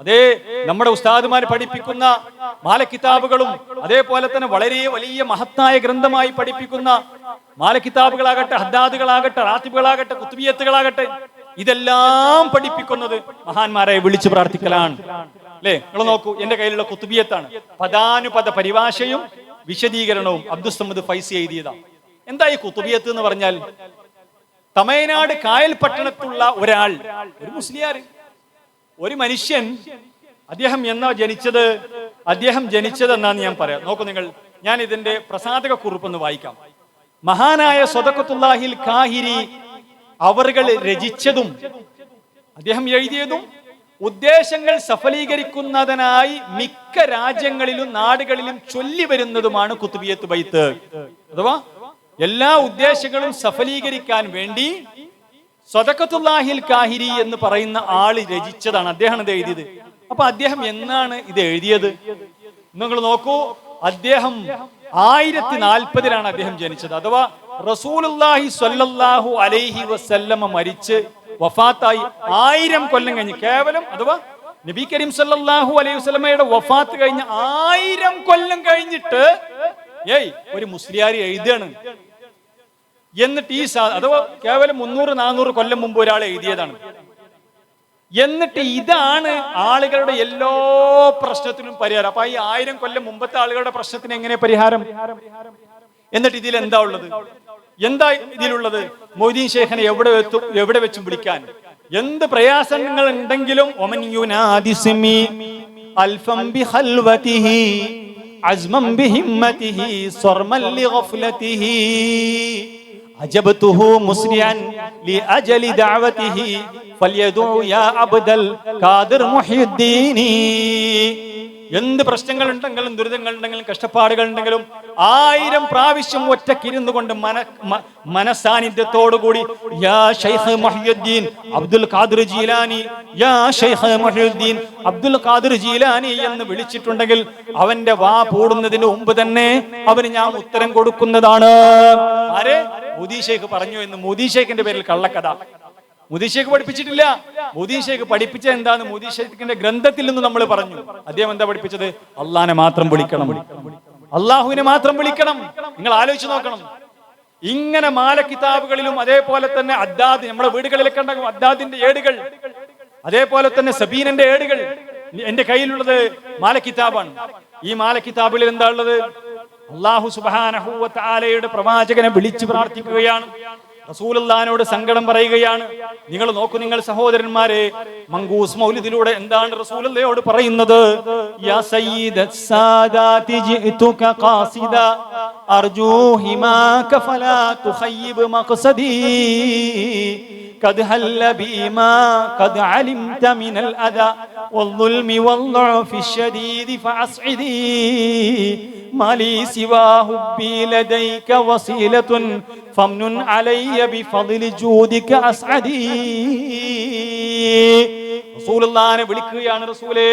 അതേ നമ്മുടെ ഉസ്താദുമാർ പഠിപ്പിക്കുന്ന മാലക്കിതാബുകളും അതേപോലെ തന്നെ വളരെ വലിയ മഹത്തായ ഗ്രന്ഥമായി പഠിപ്പിക്കുന്ന മാലക്കിതാബുകളാകട്ടെ ഹദ്ദാദുകളാകട്ടെ റാത്തിബുകളാകട്ടെ കുത്തുബിയത്തുകളാകട്ടെ ഇതെല്ലാം പഠിപ്പിക്കുന്നത് മഹാന്മാരെ വിളിച്ചു പ്രാർത്ഥിക്കലാണ്. അല്ലേ? നിങ്ങൾ നോക്കൂ എന്റെ കയ്യിലുള്ള കുത്തുബിയത്താണ് പദാനുപദ പരിഭാഷയും വിശദീകരണവും അബ്ദുസമ്മദ് ഫൈസി എഴുതിയതാ. എന്താ ഈ കുത്തുബിയത്ത് എന്ന് പറഞ്ഞാൽ? തമയനാട് കായൽ പട്ടണത്തുള്ള ഒരാൾ ഒരു മുസ്ലിയാര്. ഒരു മനുഷ്യൻ അദ്ദേഹം എന്നാ ജനിച്ചത്? അദ്ദേഹം ജനിച്ചത് എന്നാന്ന് ഞാൻ പറയാം. നോക്കൂ നിങ്ങൾ ഞാൻ ഇതിന്റെ പ്രസാദക കുറിപ്പ് ഒന്ന് വായിക്കാം. മഹാനായ സ്വതക്കത്തുല്ലാഹിൽ കാഹിരി അവറുകൾ രചിച്ചതും അദ്ദേഹം എഴുതിയതും ഉദ്ദേശങ്ങൾ സഫലീകരിക്കുന്നതിനായി മിക്ക രാജ്യങ്ങളിലും നാടുകളിലും ചൊല്ലി വരുന്നതുമാണ് കുത്തുബിയത്ത് ബൈത്ത്. അഥവാ എല്ലാ ഉദ്ദേശങ്ങളും സഫലീകരിക്കാൻ വേണ്ടി സ്വതക്കത്തുല്ലാഹിൽ കാഹിരി എന്ന് പറയുന്ന ആൾ രചിച്ചതാണ്. അദ്ദേഹം ഇത് എഴുതിയത്? അപ്പൊ അദ്ദേഹം എന്നാണ് ഇത് എഴുതിയത്? നിങ്ങൾ നോക്കൂ. അദ്ദേഹം ആയിരത്തി നാൽപ്പതിലാണ് അദ്ദേഹം ജനിച്ചത്. അഥവാ റസൂലുല്ലാഹി സ്വല്ലല്ലാഹു അലൈഹി വസല്ലമ മരിച്ച് വഫാത്തായി ആയിരം കൊല്ലം കഴിഞ്ഞ് കേവലം അഥവാ നബി കരീം സല്ലാഹു അലൈഹി വസ്ലമയുടെ വഫാത്ത് കഴിഞ്ഞ് ആയിരം കൊല്ലം കഴിഞ്ഞിട്ട് ഏയ് ഒരു മുസ്ലിയാരി എഴുതുകയാണ്. എന്നിട്ട് ഈ അഥവാ കേവലം മുന്നൂറ് നാനൂറ് കൊല്ലം മുമ്പ് ഒരാൾ എഴുതിയതാണ്. എന്നിട്ട് ഇതാണ് ആളുകളുടെ എല്ലാ പ്രശ്നത്തിനും പരിഹാരം. അപ്പൊ ഈ ആയിരം കൊല്ലം മുമ്പത്തെ ആളുകളുടെ പ്രശ്നത്തിന് എങ്ങനെ പരിഹാരം? എന്നിട്ട് ഇതിൽ എന്താ ഉള്ളത്? എന്താ ഇതിലുള്ളത്? മൊയ്തീൻ ശേഖനെ എവിടെ എത്തും എവിടെ വെച്ചും വിളിക്കാൻ? എന്ത് പ്രയാസങ്ങൾ ഉണ്ടെങ്കിലും അൽഫം അസ്മം ബിഹിമ്മതിഹി സ്വർമല്ലി ലിഗഫ്ലതിഹി أجبته مسرعا لأجل دعوته فليدعو يا عبد القادر محي الدين. എന്ത് പ്രശ്നങ്ങൾ ഉണ്ടെങ്കിലും ദുരിതങ്ങൾ ഉണ്ടെങ്കിലും കഷ്ടപ്പാടുകൾ ഉണ്ടെങ്കിലും ആയിരം പ്രാവശ്യം ഒറ്റക്കിരുന്നു കൊണ്ട് മന മനസാന്നിധ്യത്തോടുകൂടി യാ ഷൈഖ് മഹിയുദ്ദീൻ അബ്ദുൽ ഖാദിർ ജീലാനി യാ ഷൈഖ് മഹിയുദ്ദീൻ അബ്ദുൽ ഖാദിർ ജീലാനി എന്ന് വിളിച്ചിട്ടുണ്ടെങ്കിൽ അവന്റെ വാ പൂടുന്നതിന് മുമ്പ് തന്നെ അവന് ഞാൻ ഉത്തരം കൊടുക്കുന്നതാണ്. ആരെ? മോദി ഷേഖ് പറഞ്ഞു എന്ന്. മോദി ഷേഖിന്റെ പേരിൽ കള്ളക്കഥ. മോദി ഷേഖ് പഠിപ്പിച്ചിട്ടില്ല. മുദീഷേക്ക് പഠിപ്പിച്ച എന്താന്ന് മുദീഷേഖിന്റെ മോദി ഗ്രന്ഥത്തിൽ നിന്ന് നമ്മൾ പറഞ്ഞു. അദ്ദേഹം എന്താ പഠിപ്പിച്ചത്? അള്ളാനെ മാത്രം വിളിക്കണം. അള്ളാഹുവിനെ മാത്രം വിളിക്കണം. നിങ്ങൾ ആലോചിച്ച് നോക്കണം. ഇങ്ങനെ മാല കിതാബുകളിലും അതേപോലെ തന്നെ അദ്ദാദ് നമ്മുടെ വീടുകളിലൊക്കെ ഉണ്ടാകും അദ്ദാദിന്റെ ഏടുകൾ. അതേപോലെ തന്നെ സബീനന്റെ ഏടുകൾ എന്റെ കയ്യിലുള്ളത് മാല കിതാബാണ് ഈ മാല കിതാബിൽ എന്താ ഉള്ളത്? അള്ളാഹു സുബാനഹൂവത്താലയുടെ പ്രവാചകനെ വിളിച്ചു പ്രാർത്ഥിക്കുകയാണ്. റസൂലുള്ളാനോട് സങ്കടം പറയുകയാണ്. നിങ്ങൾ നോക്കൂ നിങ്ങൾ സഹോദരന്മാരെ മങ്കൂസ് മൗലിദിലൂടെ എന്താണ് റസൂലുള്ളയോട് പറയുന്നത്? യാ സയ്യിദ സാദാതി ജിഅ്തുക ഖാസിദ അർജൂ ഹിമാക ഫലാ തുഖയ്യിബ് മഖ്സദി. قد هل بما قد علمت من الأذى والظلم والضعف الشديد فأسعدي ما لي سوى حبي لديك وصيلة فمن علي بفضل جودك أسعدي റസൂലുള്ളാനെ വിളിക്കുകയാണ് റസൂലേ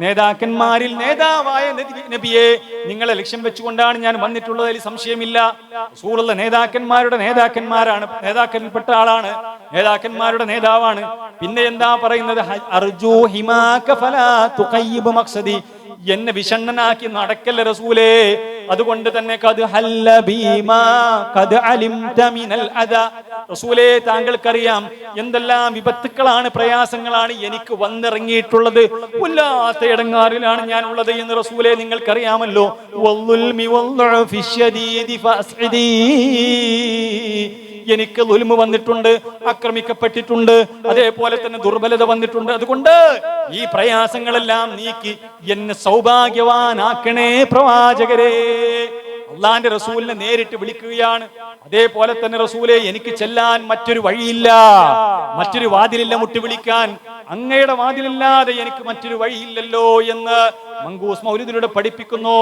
നേതാക്കന്മാരിൽ നേതാവായ നബി- നബിയെ നിങ്ങളെ ലക്ഷ്യം വെച്ചുകൊണ്ടാണ് ഞാൻ വന്നിട്ടുള്ളതിൽ സംശയമില്ല. റസൂലുള്ള നേതാക്കന്മാരുടെ നേതാക്കന്മാരാണ് നേതാക്കൽപ്പെട്ട ആളാണ് നേതാക്കന്മാരുടെ നേതാവാണ്. പിന്നെ എന്താ പറയുന്നത്? അർജു എന്നെ വിഷണ്ണനാക്കി നടക്കല്ല റസൂലേ? അതുകൊണ്ട് തന്നെ കത് ഹല്ല അദാ. റസൂലേ താങ്കൾക്കറിയാം എന്തെല്ലാം വിപത്തുക്കളാണ് പ്രയാസങ്ങളാണ് എനിക്ക് വന്നിറങ്ങിയിട്ടുള്ളത്. ഉല്ലാത്ത ഇടങ്ങാറിലാണ് ഞാൻ ഉള്ളത് എന്ന് റസൂലേ നിങ്ങൾക്കറിയാമല്ലോ. എനിക്ക് ദുൽമ വന്നിട്ടുണ്ട് ആക്രമിക്കപ്പെട്ടിട്ടുണ്ട് അതേപോലെ തന്നെ ദുർബലത വന്നിട്ടുണ്ട്. അതുകൊണ്ട് ഈ പ്രയാസങ്ങളെല്ലാം നീക്കി എന്നെ സൗഭാഗ്യവാനാക്കണേ പ്രവാചകരെ. അള്ളാന്റെ റസൂലിനെ നേരിട്ട് വിളിക്കുകയാണ്. അതേപോലെ തന്നെ റസൂലെ എനിക്ക് ചെല്ലാൻ മറ്റൊരു വഴിയില്ല. മറ്റൊരു വാതിലില്ല മുട്ടി വിളിക്കാൻ. അങ്ങയുടെ വാതിലില്ലാതെ എനിക്ക് മറ്റൊരു വഴിയില്ലല്ലോ എന്ന് മങ്കൂസ് മൗലിദിലൂടെ പഠിപ്പിക്കുന്നു.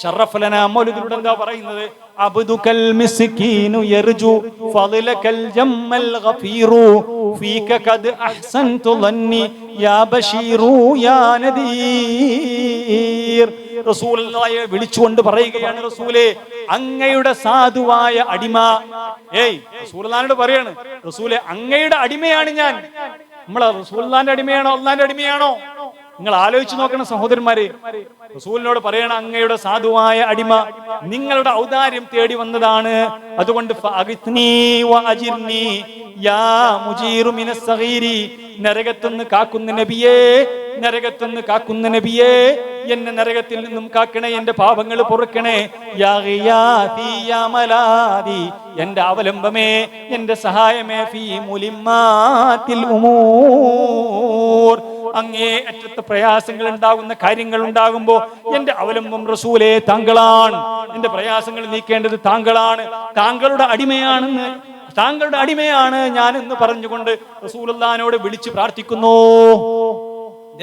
ഷറഫലന മൗലിദിലൂടെ എന്താ പറയുന്നത്? അബ്ദുകൽ മിസ്കീനു യർജു ഫളലകൽ ജമ്മൽ ഗഫീറു ഫീക ഖദ് അഹ്സൻതു ളന്നി യാ ബശീറു യാ നദീർ. റസൂലുള്ളാഹിയെ വിളിച്ചുകൊണ്ട് പറയുകയാണ് റസൂലേ അങ്ങയുടെ സാധുവായ അടിമ. ഏയ് റസൂലാനോട് പറയാണ് റസൂലെ അങ്ങയുടെ അടിമയാണ് ഞാൻ. നമ്മളെ റസൂലിന്റെ അടിമയാണോ അള്ളാന്റെ അടിമയാണോ? നിങ്ങൾ ആലോചിച്ച് നോക്കണം സഹോദരന്മാരെ. റസൂലിനോട് പറയണ അങ്ങയുടെ സാധുവായ അടിമ നിങ്ങളുടെ ഔദാര്യം തേടി വന്നതാണ്. അതുകൊണ്ട് നരകത്തുനിന്ന് കാക്കുന്ന നബിയേ നരകത്തുനിന്ന് കാക്കുന്ന നബിയേ എന്നെ നരകത്തിൽ നിന്നും കാക്കണേ എന്റെ പാപങ്ങൾ പൊറുക്കണേ. എന്റെ അവലംബമേ എന്റെ സഹായമേ ഫീ മുലിമാത്തിൽ ഉമൂർ. അങ്ങേ അറ്റത്ത് പ്രയാസങ്ങൾ ഉണ്ടാകുന്ന കാര്യങ്ങൾ ഉണ്ടാകുമ്പോ എന്റെ അവലംബം റസൂലേ താങ്കളാണ്. എന്റെ പ്രയാസങ്ങൾ നീക്കേണ്ടത് താങ്കളാണ്. താങ്കളുടെ അടിമയാണെന്ന് താങ്കളുടെ അടിമയാണ് ഞാൻ എന്ന് പറഞ്ഞുകൊണ്ട് റസൂലുള്ളാനോട് വിളിച്ച് പ്രാർത്ഥിക്കുന്നു.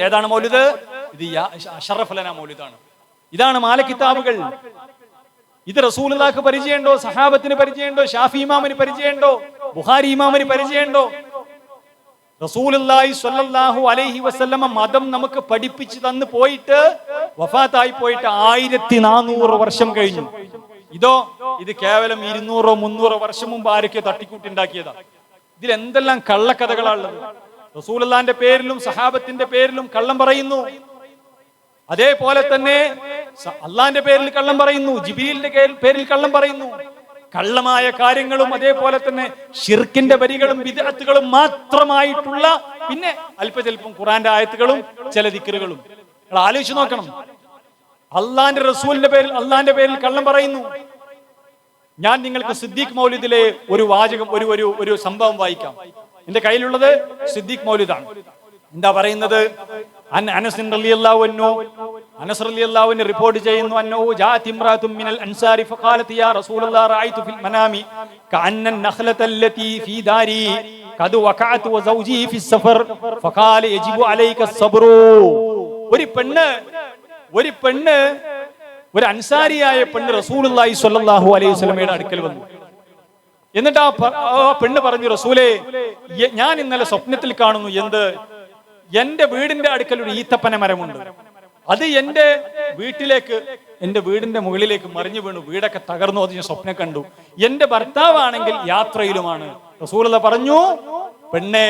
ഏതാണ് മൗലിദ്? ഇത് അഷറഫലന മൗലിദാണ്. ഇതാണ് മാലക്കിതാബുകൾ. ഇത് റസൂലുള്ളാക്ക് പരിചയമുണ്ടോ? സഹാബത്തിന് പരിചയമുണ്ടോ? ഷാഫി ഇമാമിന് പരിചയമുണ്ടോ? ബുഹാരി ഇമാമിന് പരിചയമുണ്ടോ? അലൈഹി വസല്ലമ മതം നമുക്ക് പഠിപ്പിച്ചു തന്ന് പോയിട്ട് വഫാത്തായി പോയിട്ട് ആയിരത്തി നാനൂറ് വർഷം കഴിഞ്ഞു. ഇതോ ഇത് കേവലം ഇരുന്നൂറോ മുന്നൂറോ വർഷം മുമ്പ് ആരൊക്കെ തട്ടിക്കൂട്ടിണ്ടാക്കിയതാ ഇതിൽ എന്തെല്ലാം കള്ളക്കഥകളാണുള്ളത്? റസൂലുള്ളാന്റെ പേരിലും സഹാബത്തിന്റെ പേരിലും കള്ളം പറയുന്നു. അതേപോലെ തന്നെ അള്ളാന്റെ പേരിൽ കള്ളം പറയുന്നു ജിബിലിന്റെ പേരിൽ കള്ളം പറയുന്നു. കള്ളമായ കാര്യങ്ങളും അതേപോലെ തന്നെ ഷിർക്കിന്റെ വരികളും വിദഗ്ധകളും മാത്രമായിട്ടുള്ള പിന്നെ അല്പചൽപ്പം ഖുറാന്റെ ആയത്തുകളും ചില ദിക്കറുകളും നിങ്ങൾ ആലോചിച്ച് നോക്കണം. അള്ളാന്റെ റസൂലിന്റെ പേരിൽ അള്ളാന്റെ പേരിൽ കള്ളം പറയുന്നു. ഞാൻ നിങ്ങൾക്ക് സിദ്ദീഖ് മൗലിദിലെ ഒരു വാചകം ഒരു ഒരു ഒരു സംഭവം വായിക്കാം. എന്റെ കയ്യിലുള്ളത് സിദ്ദീഖ് മൗലിദാണ്. എന്താ പറയുന്നത്? അൻ അനസ് റളിയല്ലാഹു അൻഹു അനസ്രലിയല്ലാവിന് റിപ്പോർട്ട് ചെയ്യുന്നു മിനൽ അൻസാരി യാ റഅയ്തു ഫിൽ മനാമി കഅന്ന ഫീ ദാരി വ ഫഖാല യജിബു ഒരു പെണ്ണ് ഒരു പെണ്ണ് ഒരു അൻസാരിയായ പെണ്ണ് റസൂലുള്ളാഹി സ്വല്ലല്ലാഹു അലൈഹി വസല്ലമയുടെ അടുക്കൽ വന്നു. എന്നിട്ട് ആ പെണ്ണ് പറഞ്ഞു റസൂലേ ഞാൻ ഇന്നലെ സ്വപ്നത്തിൽ കാണുന്നു എന്ത്? എന്റെ വീടിന്റെ അടുക്കൽ ഒരു ഈത്തപ്പന മരമുണ്ട്. അത് എന്റെ വീട്ടിലേക്ക് എന്റെ വീടിന്റെ മുകളിലേക്ക് മറിഞ്ഞു വീണു. വീടൊക്കെ തകർന്നു അത് ഞാൻ സ്വപ്നം കണ്ടു. എന്റെ ഭർത്താവാണെങ്കിൽ യാത്രയിലുമാണ്. റസൂലത പറഞ്ഞു പെണ്ണെ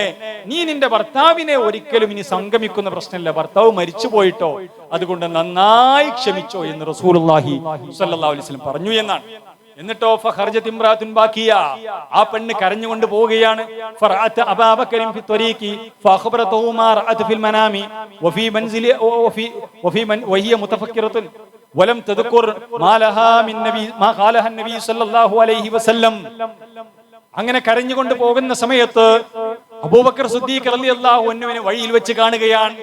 നീ നിന്റെ ഭർത്താവിനെ ഒരിക്കലും ഇനി സംഗമിക്കുന്ന പ്രശ്നമില്ല. ഭർത്താവ് മരിച്ചു പോയിട്ടോ? അതുകൊണ്ട് നന്നായി ക്ഷമിച്ചോ എന്ന് റസൂലുള്ളാഹി സ്വല്ലല്ലാഹു അലൈഹി പറഞ്ഞു എന്നാണ്. എന്നിട്ടോ ഇംറാത്തുൻ ബാക്കിയ ആ പെണ്ണ് കരഞ്ഞുകൊണ്ട് പോവുകയാണ്. ഫിൽ മനാമി വലം മാ സല്ലല്ലാഹു അലൈഹി വസല്ലം. അങ്ങനെ കരഞ്ഞുകൊണ്ട് പോകുന്ന സമയത്ത് അബൂബക്കർ സുദ്ദീഖ് റളിയല്ലാഹു അൻഹുവിനെ വഴിയിൽ വെച്ച് കാണുകയാണ്.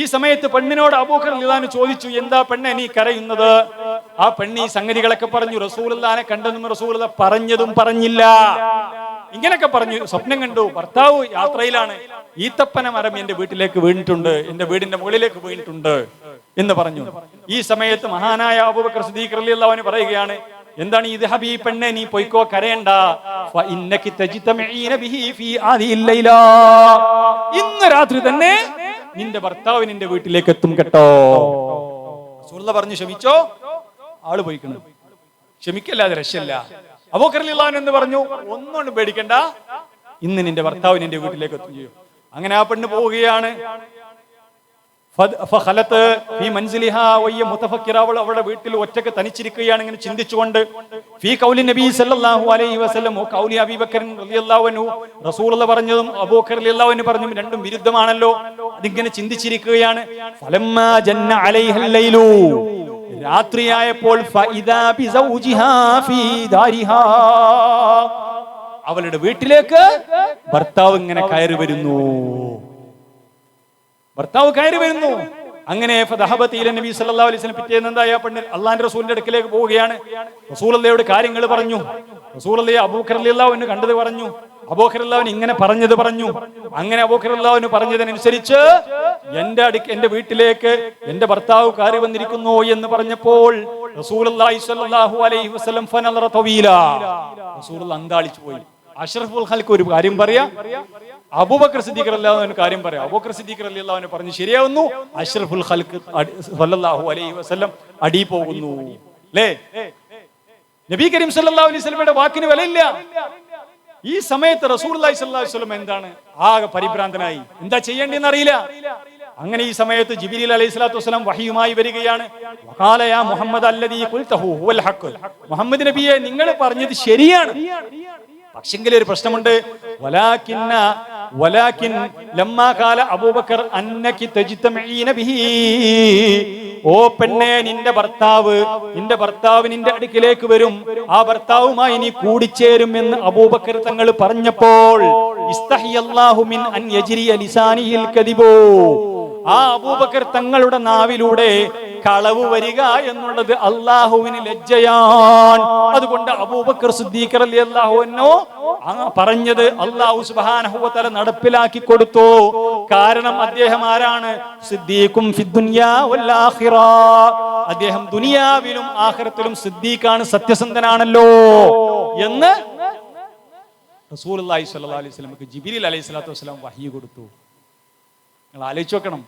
ഈ സമയത്ത് പെണ്ണിനോട് അബൂഖർ റളിയല്ലാഹു ചോദിച്ചു എന്താ പെണ്ണെ നീ കരയുന്നത്? ആ പെണ്ണി സംഗതികളൊക്കെ പറഞ്ഞു. റസൂലുള്ളാനെ കണ്ടെന്നും റസൂലുള്ള പറഞ്ഞതും പറഞ്ഞില്ല. ഇങ്ങനൊക്കെ പറഞ്ഞു. സ്വപ്നം കണ്ടു. ഭർത്താവ് യാത്രയിലാണ്. ഈത്തപ്പന മരം എന്റെ വീട്ടിലേക്ക് വീണിട്ടുണ്ട്. എന്റെ വീടിന്റെ മുകളിലേക്ക് വീണിട്ടുണ്ട് എന്ന് പറഞ്ഞു. ഈ സമയത്ത് മഹാനായ അബൂബക്കർ സുദ്ദീഖ് പറയുകയാണ് എന്താണ് ഇത് ഹബീ പെണ്ണെ നീ പൊയ്ക്കോ കരയണ്ട. ഇന്ന് രാത്രി തന്നെ നിന്റെ ഭർത്താവ് നിന്റെ വീട്ടിലേക്ക് എത്തും കേട്ടോ. സുഹൃത്ത പറഞ്ഞു ക്ഷമിച്ചോ. ആൾ പോയിക്കണു. ക്ഷമിക്കല്ലാതെ രക്ഷല്ല അബൂക്കറിലാൻ എന്ന് പറഞ്ഞു ഒന്നും പേടിക്കണ്ട. ഇന്ന് നിന്റെ ഭർത്താവ് നിന്റെ വീട്ടിലേക്ക് എത്തും ചെയ്യും. അങ്ങനെ ആ പെണ്ണ് പോവുകയാണ്. അവൾ അവളുടെ വീട്ടിൽ ഒറ്റയ്ക്ക് തനിച്ചിരിക്കുകയാണ് ഇങ്ങനെ ചിന്തിച്ചുകൊണ്ട്. ഫീ കൗലി നബി സല്ലല്ലാഹു അലൈഹി വസല്ലം കൗലി അബീബക്കർ റളിയല്ലാഹു അൻഹു റസൂലുള്ള പറഞ്ഞതും അബൂബക്കർ റളിയല്ലാഹു അൻഹു പറഞ്ഞതും രണ്ടും വിരുദ്ധമാണല്ലോ. അതിങ്ങനെ ചിന്തിച്ചിരിക്കുകയാണ്. ഫലമ്മാ ജന്ന അലൈഹൽ ലൈലു. രാത്രിയായപ്പോൾ ഫഇദാ ബിസൗജിഹാ ഫീ ദാരിഹാ. അവളുടെ വീട്ടിലേക്ക് ഭർത്താവ് ഇങ്ങനെ കയറി വരുന്നു. ഭർത്താവ് കയറി വരുന്നു. അങ്ങനെ നബി അലൈഹി പിറ്റേന്ന് എന്താ ആ പെണ്ണ് റസൂലിന്റെ അടുക്കിലേക്ക് പോവുകയാണ്. റസൂലല്ലയോട് കാര്യങ്ങൾ പറഞ്ഞു. റസൂലല്ലയെ അൻഹു കണ്ടത് പറഞ്ഞു. റളിയല്ലാഹു ഇങ്ങനെ പറഞ്ഞത് പറഞ്ഞു. അങ്ങനെ അൻഹു പറഞ്ഞതിനനുസരിച്ച് എന്റെ അടുക്ക് എന്റെ വീട്ടിലേക്ക് എന്റെ ഭർത്താവ് കയറി വന്നിരിക്കുന്നു എന്ന് പറഞ്ഞപ്പോൾ സ്വല്ലല്ലാഹു അലൈഹി അന്താളിച്ചു പോയി. അഷ്റഫുൽ ഖൽക്ക് ഒരു കാര്യം പറയാ. അബൂബക്കർ സിദ്ദീഖർ അല്ലാതെ കാര്യം പറയാം. അബൂബക്കർ സിദ്ദീഖ് റളിയല്ലാഹു അൻഹു പറഞ്ഞു ശരിയാവുന്നു. അഷ്റഫുൽ ഖൽക്ക് അടി- സല്ലല്ലാഹു അലൈഹി വസല്ലം അടി പോകുന്നു. അല്ലേ നബി കരീം സല്ലല്ലാഹു അലൈഹി വസല്ലമയുടെ വാക്കിന് വിലയില്ല. ഈ സമയത്ത് റസൂലുള്ളാഹി സ്വല്ലല്ലാഹു അലൈഹി വസല്ലം എന്താണ്? ആകെ പരിഭ്രാന്തനായി. എന്താ ചെയ്യേണ്ടതെന്ന് അറിയില്ല. അങ്ങനെ ഈ സമയത്ത് ജിബിരിൽ അലൈഹി സ്വലാത്തു വസ്സലാം വഹിയുമായി വരികയാണ്. മുഹമ്മദ്. മുഹമ്മദ് നബിയെ നിങ്ങൾ പറഞ്ഞത് ശരിയാണ്. പക്ഷെങ്കിൽ ഒരു പ്രശ്നമുണ്ട് അബൂബക്കർ ഓ പെണ്ണെ നിന്റെ ഭർത്താവ് നിന്റെ ഭർത്താവ് നിന്റെ അടുക്കിലേക്ക് വരും. ആ ഭർത്താവുമായി നീ കൂടിച്ചേരും എന്ന് അബൂബക്കർ തങ്ങൾ പറഞ്ഞപ്പോൾ മിൻ അൻ കദിബോ. ആ അബൂബക്കർ തങ്ങളുടെ നാവിലൂടെ കളവ് വരിക എന്നുള്ളത് അള്ളാഹുവിന് ലജ്ജയാൻ അതുകൊണ്ട് അബൂബക്കർ സിദ്ദീഖർ അലി അള്ളാഹുവിനോ പറഞ്ഞത് അള്ളാഹു സുബാനഹുവല നടപ്പിലാക്കി കൊടുത്തു. കാരണം അദ്ദേഹം ആരാണ്? സിദ്ദീഖും. അദ്ദേഹം ദുനിയാവിലും ആഹ്റത്തിലും സിദ്ദീഖാണ് സത്യസന്ധനാണല്ലോ എന്ന് റസൂൽ അലൈഹി സ്വല്ലല്ലാഹു അലൈഹി ജിബിരിൽ അലൈഹി സ്വലാത്തു വസ്സലാം വഹി കൊടുത്തു. നിങ്ങൾ ആലോചിച്ച് നോക്കണം.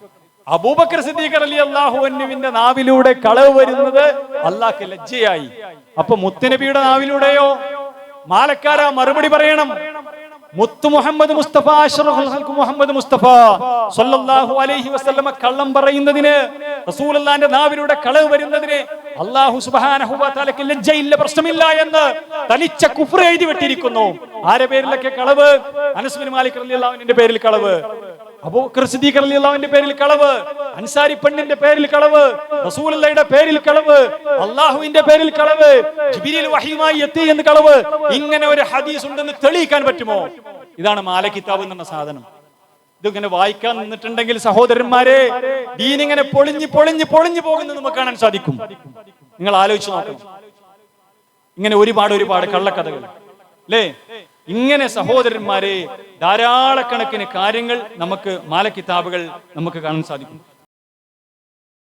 അബൂബക്കർ സിദ്ദീഖർ അലി അള്ളാഹുവിന്റെ നാവിലൂടെ കളവ് വരുന്നത് അള്ളാഹ്ക്ക് ലജ്ജയായി. അപ്പൊ മുത്തുനബിയുടെ നാവിലൂടെയോ? മാലക്കാര മറുപടി പറയണം. മുത്തു മുഹമ്മദ് മുസ്തഫ അഷ്റഫുൽ മുഹമ്മദ് മുസ്തഫ സല്ലല്ലാഹു അലൈഹി വസല്ലമ കള്ളം പറയുന്നതിന് റസൂലുള്ളാന്റെ നാവിലൂടെ കളവ് വരുന്നതിന് അല്ലാഹു സുബ്ഹാനഹു വ തആലക്ക് ലജ്ജയില്ല പ്രശ്നമില്ല എന്ന് തലിച്ച കുഫ്ർ എഴുതി വെട്ടിയിരിക്കുന്നു. ആരെ പേരിലൊക്കെ കളവ്? അനസ് ബിൻ മാലിക് റളിയല്ലാഹുവിന്റെ പേരിൽ കളവ്. അബൂബക്കർ സിദ്ദീഖ് റളിയല്ലാഹുവിന്റെ പേരിൽ കളവ് അൻസാരി പെണ്ണിന്റെ പേരിൽ കളവ് റസൂലുള്ളയുടെ പേരിൽ കളവ് അള്ളാഹുവിന്റെ പേരിൽ കളവ് ജിബിരിൽ വഹിയുമായി എത്തി എന്ന് കളവ് ഇങ്ങനെ ഒരു ഹദീസ് ഉണ്ടെന്ന് തെളിയിക്കാൻ പറ്റുമോ? ഇതാണ് മാല കിതാബ് എന്ന സാധനം. ഇതിങ്ങനെ വായിക്കാൻ നിന്നിട്ടുണ്ടെങ്കിൽ സഹോദരന്മാരെ ദീനിങ്ങനെ പൊളിഞ്ഞ് പൊളിഞ്ഞ് പൊളിഞ്ഞു പോകുന്നത് നമുക്ക് കാണാൻ സാധിക്കും. നിങ്ങൾ ആലോചിച്ച് നോക്കണം. ഇങ്ങനെ ഒരുപാട് ഒരുപാട് കള്ളക്കഥകൾ. അല്ലേ? ഇങ്ങനെ സഹോദരന്മാരെ ധാരാളക്കണക്കിന് കാര്യങ്ങൾ നമുക്ക് മാലക്കിതാബുകൾ നമുക്ക് കാണാൻ സാധിക്കും.